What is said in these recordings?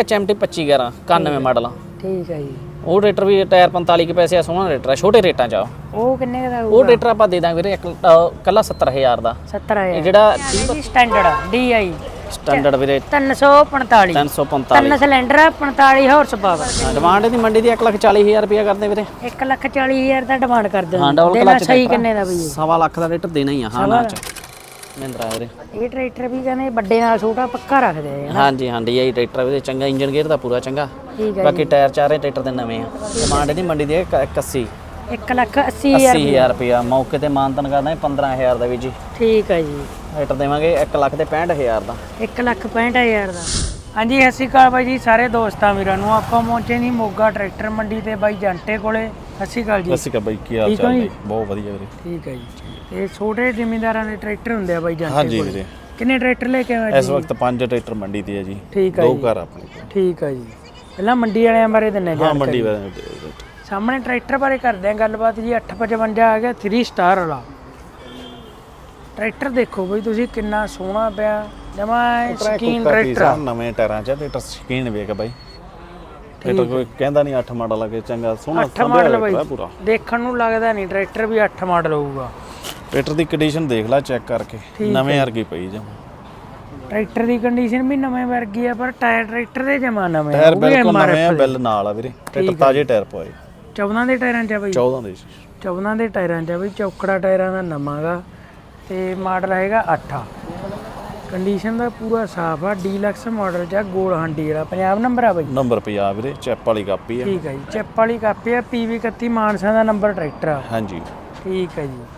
HMT 2511 91 model ਆ ਠੀਕ ਹੈ ਜੀ। ਉਹ ਟਰੈਕਟਰ ਵੀ ਟਾਇਰ 45 ਕੇ ਪੈਸੇ ਆ ਸੋਹਣਾ ਟਰੈਕਟਰ ਆ ਛੋਟੇ ਰੇਟਾਂ 'ਚ ਆ ਉਹ। ਕਿੰਨੇ ਦਾ ਉਹ ਟਰੈਕਟਰ ਆਪਾਂ ਦੇ ਦਾਂਗੇ ਵੀਰੇ ਇੱਕ ਅਹ, ਕੱਲਾ 70000 ਦਾ। 70000 ਇਹ ਜਿਹੜਾ ਜੀ ਸਟੈਂਡਰਡ ਡੀਆਈ ਸਟੈਂਡਰਡ ਵੀਰੇ। 345 345 ਤਿੰਨ ਸਿਲੰਡਰ 45 ਹਾਰਸ ਪਾਵਰ ਡਿਮਾਂਡ ਦੀ। ਮੰਡੀ ਦੀ 140000 ਰੁਪਇਆ ਕਰਦੇ ਵੀਰੇ। 1 ਲੱਖ 40 ਹਜ਼ਾਰ ਦਾ ਡਿਮਾਂਡ ਕਰਦੇ ਹਾਂ ਡਬਲ ਦੇਣਾ ਕਲਚ ਸਹੀ ਕਿੰਨੇ ਦਾ ਬਈ ਸਵਾ ਲੱਖ ਦਾ ਰੇਟ ਦੇਣਾ ਹੀ ਆ ਹਾਂ ਨਾ ਚ ਮਹਿੰਦਰਾ ਵੀਰੇ ਇਹ ਟਰੈਕਟਰ ਵੀ ਕਹਿੰਦੇ ਵੱਡੇ ਨਾਲ ਛੋਟਾ ਪੱਕਾ ਰੱਖਦੇ ਆ ਹਾਂਜੀ ਹਾਂਜੀ ਇਹ ਟਰੈਕਟਰ ਵੀਰੇ ਚੰਗਾ ਇੰਜਨ ਗੇਅਰ ਦਾ ਪੂਰਾ ਚੰਗਾ। ਠੀਕ ਹੈ ਬਾਕੀ ਟਾਇਰ ਚਾਰੇ ਟਰੈਕਟਰ ਦੇ ਨਵੇਂ ਆ। ਡਿਮਾਂਡ ਦੀ ਮੰਡੀ ਦੀ 81 1 ਲੱਖ 80 ਹਜ਼ਾਰ 80000 ਰੁਪਇਆ ਮੌਕੇ ਤੇ ਮਾਨਤਨ ਕਰਦਾ 15000 ਦਾ ਵੀ ਜੀ। ਠੀਕ ਹੈ ਜੀ। ਟਰੈਕਟਰ ਦੇਵਾਂਗੇ 1 ਲੱਖ ਤੇ 65000 ਦਾ। 1 ਲੱਖ 65 ਹਜ਼ਾਰ ਦਾ। ਹਾਂਜੀ ਸਤਿ ਸ਼੍ਰੀ ਅਕਾਲ ਬਾਈ ਜੀ ਸਾਰੇ ਦੋਸਤਾਂ ਵੀਰਾਂ ਨੂੰ। ਆਪਾਂ ਪਹੁੰਚੇ ਨਹੀਂ ਮੋਗਾ ਟਰੈਕਟਰ ਮੰਡੀ ਤੇ ਬਾਈ ਜੰਟੇ ਕੋਲੇ। ਸਤਿ ਸ਼੍ਰੀ ਅਕਾਲ ਜੀ। ਸਤਿ ਸ਼੍ਰੀ ਅਕਾਲ ਬਾਈ ਕੀ ਹਾਲ ਠੀਕ ਹੋ ਚਾਲ ਜੀ? ਨੇ ਬਹੁਤ ਵਧੀਆ ਵੀਰੇ। ਠੀਕ ਹੈ ਜੀ। ਇਹ ਛੋਟੇ ਜ਼ਿਮੀਂਦਾਰਾਂ ਦੇ ਟਰੈਕਟਰ ਹੁੰਦੇ ਆ ਬਾਈ ਜੰਟੇ ਹਾਂਜੀ ਕੋਲੇ। ਵੀਰੇ। ਕਿੰਨੇ ਟਰੈਕਟਰ ਲੈ ਕੇ ਆਏ ਇਸ ਜੀ? ਵਕਤ ਪੰਜ ਟਰੈਕਟਰ ਮੰਡੀ ਤੇ ਹੈ ਜੀ। ਠੀਕ ਹੈ ਦੋ ਜੀ। ਘਰ ਆਪਣੇ ਕੋਲ। ਠੀਕ ਹੈ ਜੀ। ਪਹਿਲਾਂ ਮੰਡੀ ਵਾਲਿਆਂ ਬਾਰੇ ਦਿੰਨੇ ਹਾਂ ਮੰਡੀ ਵਾਲੇ ਸਾਹਮਣੇ ਟਰੈਕਟਰ ਬਾਰੇ ਕਰਦੇ ਆ ਗੱਲਬਾਤ ਜੀ। 855 ਆ ਗਿਆ 3 ਸਟਾਰ ਵਾਲਾ। ਟਰੈਕਟਰ ਦੇਖੋ ਬਈ ਤੁਸੀਂ ਕਿੰਨਾ ਸੋਹਣਾ ਪਿਆ। ਜਮਾ ਸਕੀਨ ਟਰੈਕਟਰ। ਨਵੇਂ ਟਾਇਰਾਂ ਚ ਟਰੈਕਟਰ ਸ਼ਕੀਨ ਵੇਖ ਬਾਈ। ਟਰੈਕਟਰ ਕੋਈ ਕਹਿੰਦਾ ਨਹੀਂ 8 ਮਾਡਲ ਕੇ ਚੰਗਾ ਸੋਹਣਾ ਅੱਠ ਮਾਡਲ ਸੰਭਿਆ ਬਾਈ ਪੂਰਾ। ਦੇਖਣ ਨੂੰ ਲੱਗਦਾ ਨਹੀਂ ਟਰੈਕਟਰ ਵੀ 8 ਮਾਡਲ ਹੋਊਗਾ। ਟਰੈਕਟਰ ਦੀ ਕੰਡੀਸ਼ਨ ਦੇਖ ਲੈ ਚੈੱਕ ਕਰਕੇ। ਨਵੇਂ ਵਰਗੀ ਪਈ ਜਮਾ। ਟਰੈਕਟਰ ਦੀ ਕੰਡੀਸ਼ਨ ਵੀ ਨਵੇਂ ਵਰਗੀ ਆ ਪਰ ਟਾਇਰ ਟਰੈਕਟਰ ਦੇ ਜਮਾ ਨਵੇਂ ਟਾਇਰ ਬਿਲਕੁਲ ਨਵੇਂ ਆ। ਬਿੱਲ ਨਾਲ ਆ ਵੀਰੇ। ਟਰੈਕਟਰ ਤਾਜ਼ੇ ਟਾਇਰ ਪਵਾਏ। 14 ਦੇ ਟਾਇਰਾਂ 'ਚ ਆ ਬਈ। 14 ਦੇ ਸੀ। 14 ਦੇ ਟਾਇਰਾਂ 'ਚ ਆ ਬਈ ਚੌਕੜਾ ਟਾਇਰਾਂ ਦਾ ਨਵਾਂਗਾ ਤੇ ਮਾਡਲ ਹੈਗਾ 8 ਕੰਡੀਸ਼ਨ ਦਾ ਪੂਰਾ ਸਾਫ਼ ਆ ਡੀਲਕਸ ਮਾਡਲ 'ਚ ਆ ਗੋਲ ਹਾਂਡੀ ਵਾਲਾ। ਪੰਜਾਬ ਨੰਬਰ ਆ ਬਈ? ਨੰਬਰ 50 ਵੀਰੇ ਚੈਪ ਵਾਲੀ ਕਾਪੀ ਆ। ਠੀਕ ਹੈ ਜੀ ਚਿੱਪ ਵਾਲੀ ਕਾਪੀ ਆ ਪੀਵੀ 31 ਮਾਨਸਾ ਦਾ ਨੰਬਰ ਟਰੈਕਟਰ ਆ। ਹਾਂਜੀ। ਠੀਕ ਹੈ ਜੀ।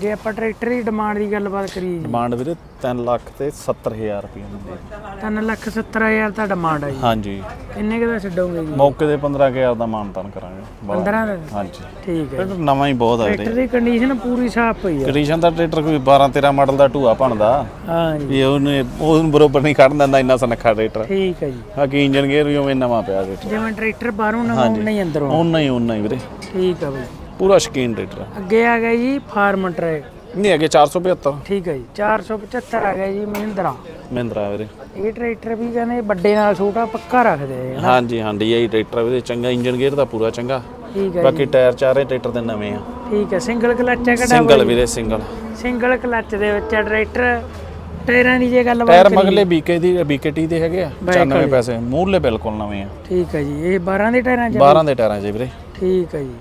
ਜੇ ਆਪਾਂ ਟਰੈਕਟਰ ਦੀ ਡਿਮਾਂਡ ਦੀ ਗੱਲਬਾਤ ਕਰੀਏ ਜੀ। ਡਿਮਾਂਡ ਵੀਰੇ 3 ਲੱਖ ਤੇ 70000 ਰੁਪਏ ਮੰਡੀ 3 ਲੱਖ 70 ਹਜ਼ਾਰ ਦਾ ਡਿਮਾਂਡ ਆ ਜੀ। ਹਾਂਜੀ। ਕਿੰਨੇ ਕੁ ਦਾ ਛੱਡੋਗੇ ਜੀ? ਮੌਕੇ ਦੇ 15000 ਦਾ ਮਾਨਤਾਨ ਕਰਾਂਗੇ। ਬਾਹਲਾ। 15 ਦਾ? ਹਾਂਜੀ। ਠੀਕ ਹੈ ਟਰੈਕਟਰ ਨਵਾਂ ਹੀ ਬਹੁਤ ਆ ਵੀਰੇ। ਟਰੈਕਟਰ ਦੀ ਕੰਡੀਸ਼ਨ ਪੂਰੀ ਸਾਫ਼ ਪਈ ਆ। ਕੰਡੀਸ਼ਨ ਦਾ ਟਰੈਕਟਰ ਕੋਈ 12 13 ਮਾਡਲ ਦਾ ਢੂਆ ਬਣਦਾ। ਹਾਂ ਜੀ। ਵੀ ਉਹਨੇ ਉਹਨੂੰ ਬਰੋਬਰ ਨਹੀਂ ਕੱਢ ਦਿੰਦਾ ਇੰਨਾ ਸਨੱਖਾ ਟਰੈਕਟਰ। ਠੀਕ ਹੈ ਜੀ। ਬਾਕੀ ਇੰਜਨ ਗੇਅਰ ਵੀ ਉਵੇਂ ਨਵਾਂ ਪਿਆ ਟਰੈਕਟਰ। ਜਿਵੇਂ ਟਰੈਕਰ ਬਾਹਰੋਂ ਨਵਾਂ ਨਹੀਂ ਅੰਦਰੋਂ। ਉਹਨਾਂ ਹੀ ਉਹਨਾਂ ਹੀ ਵੀਰੇ। ਠੀਕ ਹੈ ਬਈ। ਪੂਰਾ ਸ਼ਕੀਨ ਆ। ਅੱਗੇ ਆ ਗਿਆ ਜੀ ਫਾਰਮ ਟਰੈਕ ਨਹੀਂ ਅੱਗੇ 475 ਠੀਕ ਹੈ ਜੀ 475 ਆ ਗਿਆ ਜੀ ਮਹਿੰਦਰਾ। ਮਹਿੰਦਰਾ ਵੀਰੇ। ਇਹ ਟਰੈਕਟਰ ਵੀ ਕਹਿੰਦੇ ਵੱਡੇ ਨਾਲ ਛੋਟਾ ਪੱਕਾ ਰੱਖਦੇ ਆ ਹਾਂਜੀ ਹਾਂਜੀ ਇਹ ਟਰੈਕਟਰ ਵੀਰੇ ਚੰਗਾ ਇੰਜਨ ਗੇਅਰ ਦਾ ਪੂਰਾ ਚੰਗਾ। ਠੀਕ ਹੈ ਬਾਕੀ ਟਾਇਰ ਚਾਰੇ ਟਰੈਕਟਰ ਦੇ ਨਵੇਂ ਆ। ਠੀਕ ਹੈ ਸਿੰਗਲ ਕਲੱਚ ਹੈ ਕਿਹੜਾ ਸਿੰਗਲ ਵੀਰੇ ਸਿੰਗਲ। ਸਿੰਗਲ ਕਲੱਚ ਦੇ ਵਿੱਚ ਟਰੈਕਟਰ ਟਾਇਰਾਂ ਦੀ ਜੇ ਗੱਲ ਟਾਇਰ ਮਗਲੇ ਬੀਕੇ ਦੀ ਬੀਕੇਟੀ ਦੇ ਹੈਗੇ ਆ 94 ਪੈਸੇ ਮੂਹਰਲੇ ਬਿਲਕੁਲ ਨਵੇਂ ਆ। ਠੀਕ ਹੈ ਜੀ ਇਹ 12 ਦੇ ਟਾਇਰਾਂ ਚ 12 ਦੇ ਟਾਇਰਾਂ 'ਚ ਵੀਰੇ। ਠੀਕ ਹੈ ਜੀ।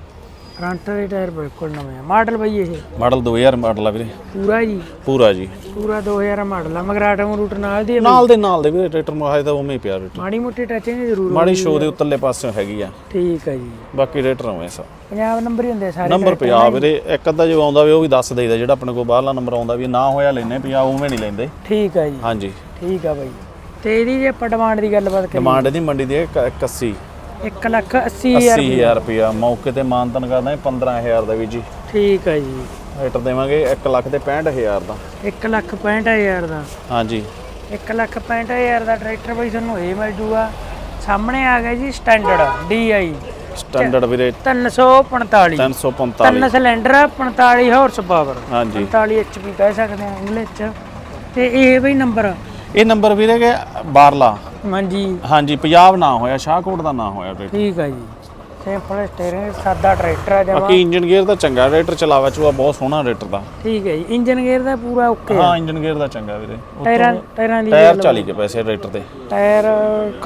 ਫਰੰਟ ਦੇ ਟਾਇਰ ਬਿਲਕੁਲ ਨਵੇਂ ਆ। ਮਾਡਲ ਬਈ ਇਹ। ਮਾਡਲ 2000 ਮਾਡਲ ਆ ਵੀਰੇ। ਪੂਰਾ ਜੀ। ਪੂਰਾ ਜੀ। ਪੂਰਾ 2000 ਮਾਡਲ ਆ। ਮਗਰਾਟਮ ਰੂਟ ਨਾਲ ਦੀ ਆ ਬਈ। ਨਾਲ ਦੇ ਨਾਲ ਦੇ ਵੀਰੇ ਟਰੈਕਟਰ ਮਹਾਜ ਤਾਂ ਉਵੇਂ ਹੀ ਪਿਆ ਟਰੈਕਟਰ ਮਾੜੀ ਮੋਟੀ ਟੱਚਿੰਗ ਜ਼ਰੂਰ ਮਾੜੀ ਸ਼ੋ ਦੇ ਉੱਤਰਲੇ ਪਾਸੇ ਹੈਗੀ ਆ। ਠੀਕ ਹੈ ਜੀ। ਬਾਕੀ ਟਰੈਕਟਰ ਉਵੇਂ ਸਾ। ਪੰਜਾਬ ਨੰਬਰ ਹੀ ਹੁੰਦੇ ਸਾਰੇ ਨੰਬਰ 50 ਵੀਰੇ ਇੱਕ ਅੱਧਾ ਜੋ ਆਉਂਦਾ ਵੀ ਉਹ ਵੀ ਦੱਸ ਦੇਈਦਾ ਜਿਹੜਾ ਆਪਣੇ ਕੋਲ ਬਾਹਰਲਾ ਨੰਬਰ ਆਉਂਦਾ ਵੀ ਨਾ ਹੋਇਆ ਲੈਨੇ 50 ਉਵੇਂ ਨਹੀਂ ਲੈਂਦੇ। ਠੀਕ ਹੈ ਜੀ। ਹਾਂਜੀ। ਠੀਕ ਆ ਬਾਈ। ਤੇ ਇਹਦੀ ਜੇ ਆਪਾਂ ਡਿਮਾਂਡ ਦੀ ਗੱਲਬਾਤ ਕਰੀਏ। ਡਿਮਾਂਡ ਇਹਦੀ ਮੰਡੀ ਦੀ ਹੈ 81 1 ਲੱਖ 80 ਹਜ਼ਾਰ 80000 ਰੁਪਇਆ। ਮੌਕੇ ਤੇ ਮਾਨਤਨ ਕਰਦਾ 15000 ਦਾ ਵੀ ਜੀ। ਠੀਕ ਹੈ ਜੀ। ਟਰੈਕਟਰ ਦੇਵਾਂਗੇ 1 ਲੱਖ ਤੇ 65000 ਦਾ। 1 ਲੱਖ 65 ਹਜ਼ਾਰ ਦਾ। ਹਾਂਜੀ। 1 ਲੱਖ 65 ਹਜ਼ਾਰ ਦਾ ਟਰੈਕਟਰ ਬਈ ਤੁਹਾਨੂੰ ਇਹ ਮਿਲ ਜੂਗਾ। ਸਾਹਮਣੇ ਆ ਗਿਆ ਜੀ ਸਟੈਂਡਰਡ DI ਸਟੈਂਡਰਡ ਵੀਰੇ। 345 345 ਤਿੰਨ ਸਿਲੰਡਰ 45 ਹਾਰਸ ਪਾਵਰ। ਹਾਂਜੀ। 45 HP ਕਹਿ ਸਕਦੇ ਆ ਇੰਗਲਿਸ਼ ਚ। ਤੇ ਇਹ ਬਈ ਨੰਬਰ ਇਹ ਨੰਬਰ ਵੀਰੇ ਕਿ ਬਾਰਲਾ? ਹਾਂਜੀ। ਹਾਂਜੀ ਪੰਜਾਬ ਨਾ ਹੋਇਆ ਸ਼ਾਹਕੋਟ ਦਾ ਨਾ ਹੋਇਆ ਟਰੈਕਟਰ ਠੀਕ ਹੈ ਜੀ। ਸਿੰਪਲ ਸਟੀਅਰਿੰਗ ਸਾਦਾ ਟਰੈਕਟਰ ਆ ਜਮਾ। ਬਾਕੀ ਇੰਜਨ ਗੇਅਰ ਦਾ ਚੰਗਾ ਟਰੈਕਟਰ ਚਲਾਵਾ ਚੂਆ ਬਹੁਤ ਸੋਹਣਾ ਟਰੈਕਟਰ ਦਾ। ਠੀਕ ਹੈ ਜੀ ਇੰਜਨ ਗੇਅਰ ਦਾ ਪੂਰਾ ਓਕੇ ਹਾਂ ਇੰਜਨ ਗੇਅਰ ਦਾ ਚੰਗਾ ਵੀਰੇ। ਟਾਇਰਾਂ ਟਾਇਰਾਂ ਦੀ ਟਾਇਰ 40 ਕੇ ਪੈਸੇ ਟਰੈਕਟਰ ਦੇ। ਟਾਇਰ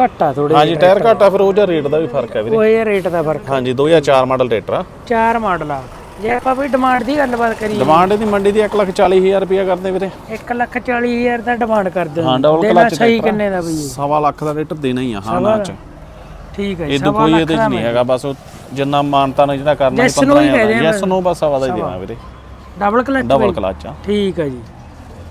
ਘੱਟ ਥੋੜੇ ਹਾਂਜੀ ਟਾਇਰ ਘੱਟ ਫਿਰ ਉਹ ਜਿਹਾ ਰੇਟ ਦਾ ਵੀ ਫ਼ਰਕ ਹੈ ਵੀਰੇ। ਉਹ ਇਹ ਰੇਟ ਦਾ ਫ਼ਰਕ। ਹਾਂਜੀ 2004 ਮਾਡਲ ਟਰੈਕਟਰ ਆ। ਚਾਰ ਮਾਡਲ ਆ। ਜੇ ਆਪਾਂ ਵੀ ਡਿਮਾਂਡ ਦੀ ਗੱਲਬਾਤ ਕਰੀਏ। ਡਿਮਾਂਡ ਇਹਦੀ ਮੰਡੀ ਦੀ 140000 ਰੁਪਇਆ ਕਰਦੇ ਵੀਰੇ। 1 ਲੱਖ 40 ਹਜ਼ਾਰ ਦਾ ਡਿਮਾਂਡ ਕਰਦੇ ਹਾਂ ਡਬਲ ਕਲਚ ਸਹੀ ਕਿੰਨੇ ਦਾ ਬਈ? ਸਵਾ ਲੱਖ ਦਾ ਰੇਟ ਦੇਣਾ ਹੀ ਆ ਹਾਂ ਨਾ ਚ। ਠੀਕ ਹੈ ਜੀ, ਸਵਾ ਕੋਈ ਇਹਦੇ ਚ ਨਹੀਂ ਹੈਗਾ ਬਸ ਉਹ ਜਿੰਨਾ ਮਾਨਤਾ ਨੇ ਜਿਹੜਾ ਕਰਨਾ Yes ਨੂੰ ਹੀ ਕਹਿ ਦਿਆਂ ਯੈਸ ਨੂੰ ਬਸ ਸਵਾ ਦਾ ਹੀ ਦੇਣਾ ਵੀਰੇ। ਡਬਲ ਕਲਚ ਡਬਲ ਕਲਚ ਆ। ਠੀਕ ਹੈ ਜੀ।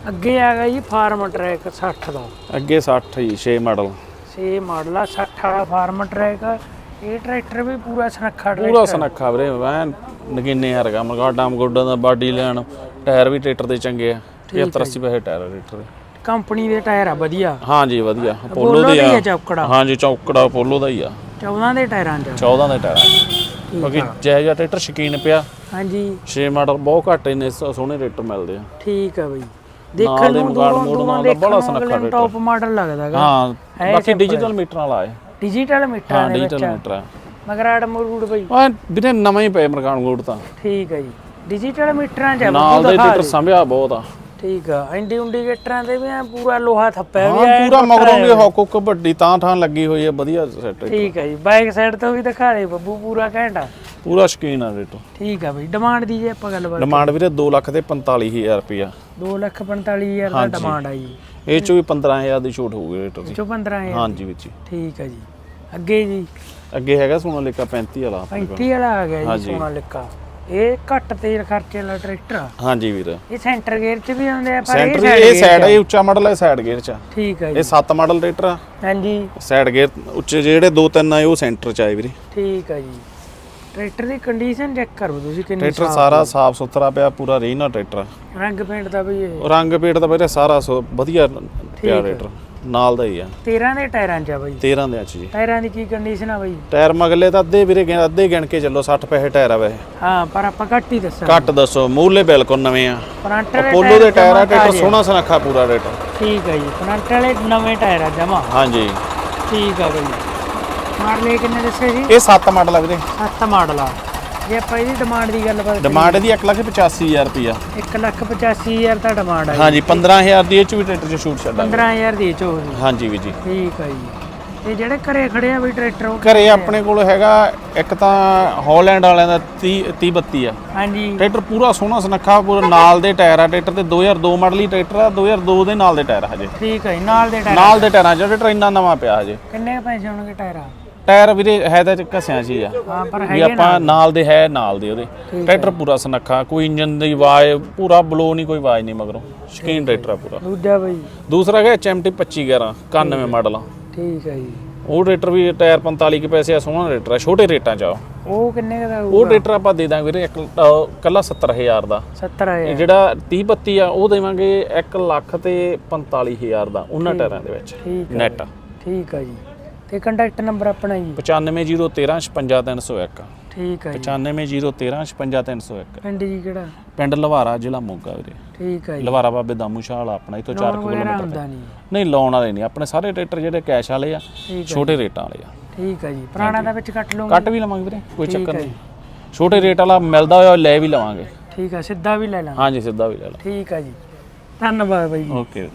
ਅੱਗੇ ਆ ਗਿਆ ਜੀ ਫਾਰਮ ਟਰੈਕ 60 ਦਾ। ਅੱਗੇ 60 ਜੀ 6 ਮਾਡਲ। ਸੇ ਮਾਡਲ ਆ 60 ਵਾਲਾ ਫਾਰਮ ਟਰੈਕ ਇਹ ਟਰੈਕਟਰ ਵੀ ਪੂਰਾ ਸੁਨੱਖਾ ਪੂਰਾ ਟਰੈਕਟਰ ਸਨੱਖਾ ਵੀਰੇ ਵੈਨ ਨਗੀਨੇ ਹਰਗਾ ਮਰਗਾ ਡਾਮ ਗੋਡਾ ਦਾ ਬਾਡੀ ਲੈਣ। ਟਾਇਰ ਵੀ ਟਰੈਕਟਰ ਦੇ ਚੰਗੇ ਆ 70 80 ਪੈਸੇ ਟਾਇਰ ਆ ਟਰੈਕਟਰ ਦੇ। ਕੰਪਨੀ ਦੇ ਟਾਇਰ ਆ ਵਧੀਆ। ਹਾਂਜੀ ਵਧੀਆ। ਪੋਲੋ ਦਾ ਦੇ ਆ ਚੌਕੜਾ। ਹਾਂਜੀ ਚੌਕੜਾ ਅਪੋਲੋ ਦਾ ਹੀ ਆ। 14 ਦੇ ਟਾਇਰਾਂ 'ਚ 14 ਦੇ ਟਾਇਰ ਬਾਕੀ ਜਿਹੋ ਜਿਹਾ ਟਰੈਕਟਰ ਸ਼ਕੀਨ ਪਿਆ। ਹਾਂਜੀ। 6 ਮਾਡਲ ਬਹੁਤ ਘੱਟ ਸ- ਸੋਹਣੇ ਰੇਟਰ ਮਿਲਦੇ ਆ। ਠੀਕ ਆ ਬਈ। ਦੇਖਣ ਦੇ ਨੂੰ ਦੂਰੋਂ ਦੂਰੋਂ ਦੇਖਣ ਬੜਾ ਨੂੰ ਸੁਨੱਖਾ ਨੂੰ ਟਰੈਕਟਰ ਟੌਪ ਮਾਡਲ ਲੱਗਦਾਗਾ। ਹਾਂ ਬਾਕੀ ਡਿਜੀਟਲ ਮੀਟਰ ਵਾਲਾ ਹੈ ਡਿਜੀਟਲ ਮੀਟਰਾਂ ਹਾਂ ਦੇ ਡਿਜੀਟਲ ਮੀਟਰ ਹੈ ਮਗਰਾੜ ਮਰੂੜ ਬਈ। ਆ ਵੀਰੇ ਨਵਾਂ ਹੀ ਪਏ ਮਰਕਾਨ ਗੋਡ ਤਾਂ। ਠੀਕ ਹੈ ਜੀ। ਡਿਜੀਟਲ ਮੀਟਰਾਂ ਚ ਆ ਨਾਲ ਦੇ ਦੇ। ਸੰਭਿਆ ਬਹੁਤ ਆ। ਠੀਕ ਆ ਇੰਡੀ ਇੰਡੀਕੇਟਰਾਂ ਤੇ ਵੀ ਐਂ ਪੂਰਾ ਲੋਹਾ ਥੱਪਿਆ ਵੀ ਐ ਪੂਰਾ ਮਗਰੋਂ ਵੀ ਹੁੱਕ ਹੁੱਕ ਵੱਡੀ ਤਾਂ ਠਾਂ ਲੱਗੀ ਹੋਈ ਹੈ ਵਧੀਆ ਸੈਟ ਠੀਕ ਹੈ ਜੀ ਬਾਈਕ ਸਾਈਡ ਤੋਂ ਵੀ ਦਿਖਾ ਦੇ ਬੱਬੂ ਪੂਰਾ ਘੈਂਟਾ ਪੂਰਾ ਸ਼ਕੀਨ ਆ ਰੇਟੋ। ਠੀਕ ਆ ਬਈ ਡਿਮਾਂਡ ਦੀ ਜੇ ਆਪਾਂ ਗੱਲਬਾਤ ਡਿਮਾਂਡ ਵੀਰੇ 2 ਲੱਖ ਤੇ 45000 ਰੁਪਿਆ 2 ਲੱਖ 45000 ਦਾ ਡਿਮਾਂਡ ਆ ਜੀ। ਇਹ ਚੋਂ ਵੀ 15000 ਦੀ ਛੂਟ ਹੋਊਗੀ ਰੇਟੋ ਦੀ ਚੋ 15000 ਹਾਂਜੀ ਵਿੱਚ। ਠੀਕ ਆ ਜੀ। ਅੱਗੇ ਜੀ ਅੱਗੇ ਹੈਗਾ ਸੋਨਾਲੀਕਾ 35 ਵਾਲਾ 35 ਵਾਲਾ ਆ ਗਿਆ ਜੀ ਹਾਂਜੀ। ਸੋਨਾ ਲਿਕਾ ਇਹ ਘੱਟ ਤੇਲ ਖਰਚੇ ਵਾਲਾ ਟਰੈਕਟਰ ਆ। ਹਾਂਜੀ ਵੀਰ। ਇਹ ਸੈਂਟਰ ਗੇਅਰ 'ਚ ਵੀ ਆਉਂਦੇ ਆ ਪਰ ਇਹ ਸੈਂਟਰ side ਇਹ gear ਸਾਈਡ ਆ। ਇਹ ਉੱਚਾ ਮਾਡਲ ਹੈ ਸਾਈਡ ਗੇਅਰ ਚ ਆ। ਠੀਕ ਆ ਇਹ ਜੀ 7 ਮਾਡਲ ਟਰੈਕਟਰ ਆ। ਹਾਂਜੀ। ਸਾਈਡ ਗੇਅਰ ਉੱਚੇ ਜਿਹੜੇ ਦੋ ਤਿੰਨ ਆਏ ਉਹ ਸੈਂਟਰ ਚ ਆਏ ਵੀਰੇ। ਠੀਕ ਆ ਜੀ। ਟਰੈਕਟਰ ਦੀ ਕੰਡੀਸ਼ਨ ਚੈੱਕ ਕਰੋ ਤੁਸੀਂ ਕਿੰਨੀ ਟਰੈਕਟਰ ਸਾਫ਼ ਸਾਰਾ ਸਾਫ਼ ਸੁਥਰਾ ਪਿਆ ਪੂਰਾ ਰੀਨਾ ਟਰੈਕਟਰ ਆ। ਰੰਗ ਪੇਂਟ ਦਾ ਵੀ ਇਹ। ਰੰਗ ਪੇਟ ਦਾ ਵੀਰੇ ਸਾਰਾ ਸੋ- ਵਧੀਆ ਪਿਆ ਟਰੈਕਟਰ। ਨਾਲ ਦਾ ਹੀ ਆ। 13 ਦੇ ਟਾਇਰਾਂ 'ਚ ਆ ਬਾਈ। 13 ਦੇ ਚ ਜੀ। ਟਾਇਰਾਂ ਦੀ ਕੀ ਕੰਡੀਸ਼ਨ ਆ ਬਾਈ? ਟਾਇਰ ਮਗਲੇ ਤਾਂ ਅੱਧੇ ਵੀਰੇ ਗਿਣ- ਅੱਧੇ ਗਿਣ ਕੇ ਚੱਲੋ 60 ਪੈਸੇ ਟਾਇਰ ਆ ਵੈਸੇ। ਹਾਂ ਪਰ ਆਪਾਂ ਘੱਟ ਹੀ ਦੱਸਾਂ ਘੱਟ ਦੱਸੋ ਮੂਲੇ ਬਿਲਕੁਲ ਨਵੇਂ ਆ। ਫਰੰਟ ਵਾਲੇ ਪੋਲੋ ਦੇ ਟਾਇਰ ਆ ਟਰੈਕਟਰ। ਸੋਹਣਾ ਸੁਨੱਖਾ ਪੂਰਾ ਟਰੈਕਟਰ ਠੀਕ ਆ ਜੀ ਫਰੰਟ ਵਾਲੇ ਨਵੇਂ ਟਾਇਰ ਆ ਜਮਾ। ਹਾਂਜੀ। ਠੀਕ ਆ ਬਾਈ। ਮਾਡਲ ਇਹ ਕਿੰਨੇ ਦੱਸੇ ਜੀ? ਇਹ 7 ਮਾਡਲ ਆ ਵੀਰੇ। 7 ਮਾਡਲ ਆ। ਜੇ ਆਪਾਂ ਇਹਦੀ ਡਿਮਾਂਡ ਦੀ ਗੱਲ ਬਾਤ ਡਿਮਾਂਡ ਇਹਦੀ 185000 ਰੁਪਿਆ 1 ਲੱਖ 85000 ਦਾ ਡਿਮਾਂਡ ਆ। ਹਾਂਜੀ 15000 ਦੀ ਇਹ ਚ ਵੀ ਟਰੈਕਟਰ ਚ ਛੂਟ ਛੱਡਾਂਗੇ। 15000 ਦੀ ਚੋ ਜੀ ਹਾਂਜੀ ਵੀ ਜੀ। ਠੀਕ ਆ ਜੀ। ਤੇ ਜਿਹੜੇ ਘਰੇ ਖੜੇ ਆ ਬਈ ਟਰੈਕਟਰ ਉਹ ਘਰੇ ਆਪਣੇ ਕੋਲ ਹੈਗਾ ਇੱਕ ਤਾਂ ਹਾਲੈਂਡ ਵਾਲਿਆਂ ਦਾ 30 30 32 ਆ। ਹਾਂਜੀ। ਟਰੈਕਟਰ ਪੂਰਾ ਸੋਹਣਾ ਸੁਨੱਖਾ ਪੂਰਾ ਨਾਲ ਦੇ ਟਾਇਰ ਆ। ਟਰੈਕਟਰ ਤੇ 2002 ਮਾਡਲ ਹੀ ਟਰੈਕਟਰ ਆ 2002 ਦੇ ਨਾਲ ਦੇ ਟਾਇਰ ਆ ਹਜੇ। ਠੀਕ ਜੀ ਨਾਲ ਦੇ ਟਾਇਰ ਨਾਲ ਦੇ ਟਾਇਰਾਂ 'ਚ ਟਰੈਕਟਰ ਇੰਨਾ ਨਵਾਂ ਪਿਆ ਹਜੇ। ਕਿੰਨੇ ਪੈਸੇ ਹੋਣਗੇ ਟਾਇਰਾਂ? ਟਾਇਰ ਵੀਰੇ ਹੈ ਤਾਂ ਘਸਿਆਂ ਹੀ ਆ। ਹਾਂ ਪਰ ਵੀ ਹੈਗੇ ਆਪਾਂ ਨਾਲ। ਦੇ ਹੈ ਨਾਲ ਦੇ ਉਹਦੇ। ਟਰੈਕਟਰ ਪੂਰਾ ਸੁਨੱਖਾ ਕੋਈ ਇੰਜਨ ਦੀ ਆਵਾਜ਼ ਪੂਰਾ ਬਲੋ ਨਹੀਂ ਕੋਈ ਆਵਾਜ਼ ਨਹੀਂ ਮਗਰੋਂ। ਸ਼ਕੀਨ ਟਰੈਕਟਰ ਆ ਪੂਰਾ। ਦੂਜਾ ਬਈ। ਦੂਸਰਾ ਹੈਗਾ HMT 2511 91 ਮਾਡਲ ਆ। ਠੀਕ ਆ ਜੀ। ਉਹ ਟਰੈਕਟਰ ਵੀ ਟਾਇਰ 45 ਕੇ ਪੈਸੇ ਆ ਸੋਹਣਾ ਟਰੈਕਟਰ ਆ ਛੋਟੇ ਰੇਟਾਂ 'ਚ ਆ ਉਹ। ਉਹ ਕਿੰਨੇ ਕੁ ਦਾ ਉਹ ਟਰੈਕਟਰ ਆਪਾਂ ਦੇ ਦਾਂਗੇ ਵੀਰੇ ਇੱਕ ਅਹ, ਕੱਲਾ 70000 ਦਾ। 70000 ਇਹ ਜਿਹੜਾ 30 32 ਆ ਉਹ ਦੇਵਾਂਗੇ 1 ਲੱਖ ਤੇ 45000 ਦਾ ਉਹਨਾਂ ਟਾਇਰਾਂ ਦੇ ਵਿੱਚ। ਠੀਕ ਨੈਟ ਠੀਕ ਆ ਜੀ। ਤੇ ਕੰਟੈਕਟ ਨੰਬਰ ਆਪਣਾ ਜੀ 95013 55301 ਠੀਕ ਆ ਜੀ। 95013 55301 ਪਿੰਡ ਜੀ ਕਿਹੜਾ? ਪਿੰਡ ਲਵਾਰਾ ਜ਼ਿਲ੍ਹਾ ਮੋਗਾ ਵੀਰੇ। ਠੀਕ ਜੀ। ਲਵਾਰਾ ਬਾਬੇ ਦਾਮੂ ਸ਼ਾਹ ਵਾਲਾ ਆਪਣਾ ਇਥੋਂ 4 ਲੋਨ ਵਗੈਰਾ ਕਿਲੋਮੀਟਰ ਹੁੰਦਾ ਨਹੀਂ। ਲਾਉਣ ਵਾਲੇ ਨਹੀਂ ਆਪਣੇ ਸਾਰੇ ਟਰੈਕਟਰ ਜਿਹੜੇ ਕੈਸ਼ ਵਾਲੇ ਆ ਛੋਟੇ ਰੇਟਾਂ ਵਾਲੇ ਆ। ਠੀਕ ਆ ਜੀ। ਪੁਰਾਣਾ ਦਾ ਵਿੱਚ ਕੱਟ ਲਵਾਂਗੇ ਕੱਟ ਵੀ ਲਵਾਂਗੇ ਵੀਰੇ ਕੋਈ ਚੱਕਰ ਨਹੀਂ। ਛੋਟੇ ਰੇਟ ਵਾਲਾ ਮਿਲਦਾ ਹੋਇਆ ਲੈ ਵੀ ਲਵਾਂਗੇ। ਠੀਕ ਆ ਸਿੱਧਾ ਵੀ ਲੈ ਲਾਂ ਹਾਂਜੀ ਸਿੱਧਾ ਵੀ ਲੈ ਲਾ ਠੀਕ ਆ ਜੀ। ਧੰਨਵਾਦ ਬਾਈ ਜੀ। ਓਕੇ